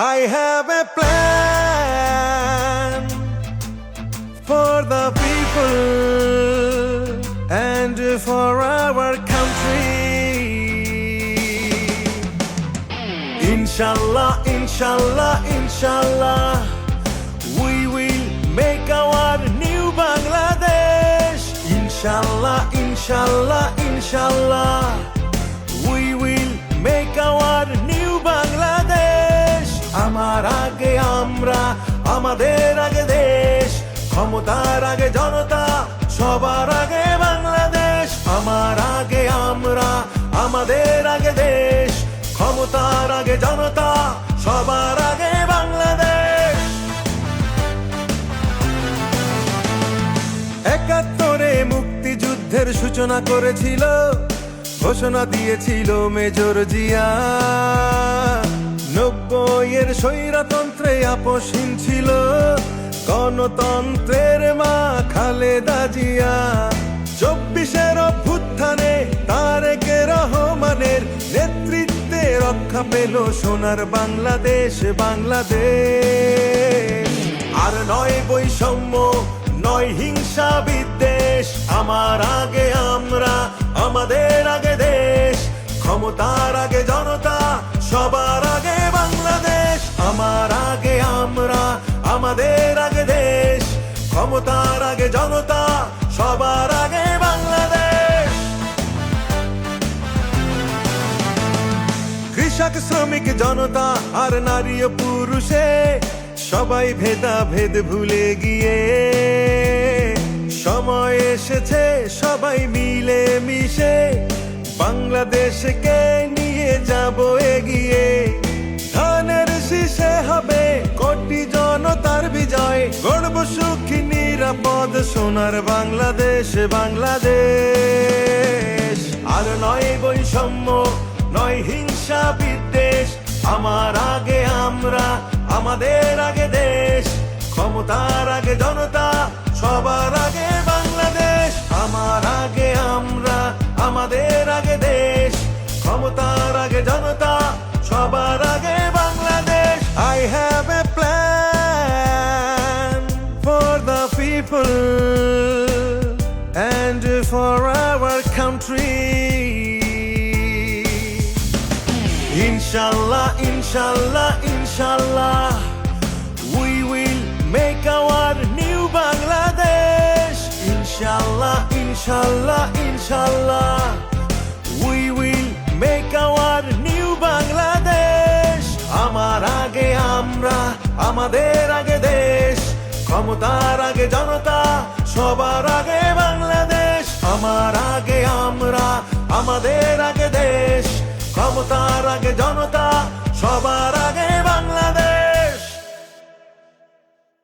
I have a plan for the people and for our country. Inshallah, inshallah, inshallah, we will make our new Bangladesh. Inshallah, inshallah, inshallah, ক্ষমতার আগে জনতা, সবার আগে বাংলাদেশ, আমার আগে আমরা, আমাদের আগে দেশ। ক্ষমতার আগে জনতা, সবার আগে বাংলাদেশ। একাত্তরে মুক্তিযুদ্ধের সূচনা করেছিল, ঘোষণা দিয়েছিল মেজর জিয়া। নব্বইয়ের স্বৈরতন্ত্রে আপসহীন ছিল গণতন্ত্রের মা খালেদা জিয়া। চব্বিশের অভ্যুত্থানে তারেকে রহমানের নেতৃত্বে রক্ষা পেল সোনার বাংলাদেশ বাংলাদেশ। আর নয় বৈষম্য, নয় হিংসা বিদ্বেষ, আমার আগে আমরা, আমাদের আগে দেশ, ক্ষমতার আগে জনতা কৃষক শ্রমিক জনতা আর নারী পুরুষে সবাই ভেদা ভেদ ভুলে গিয়ে। সময় এসেছে, সবাই মিলে মিশে। বাংলাদেশকে নিয়ে যাব এগিয়ে। ধানের শীষে হবে কোটি জনতার বিজয়। গর্ব সুখী, নিরাপদ, সোনার বাংলাদেশ বাংলাদেশ। আর নয় বৈষম্য, নয় হিংসা আমার আগে আমরা, আমাদের আগে দেশ, ক্ষমতার আগে জনতা, সবার আগে বাংলাদেশ। আমার আগে আমরা, আমাদের আগে দেশ, ক্ষমতার আগে জনতা, সবার আগে Bangladesh. I have a plan for the people and for our country Inshallah, inshallah, inshallah, we will make our new Bangladesh. Inshallah, inshallah, inshallah, we will make our new Bangladesh. আমার আগে আমরা আমাদের আগে দেশ ক্ষমতার আগে জনতা সবার আগে বাংলাদেশ আমার আগে আমরা আমাদের আগে ক্ষমতার আগে জনতা সবার আগে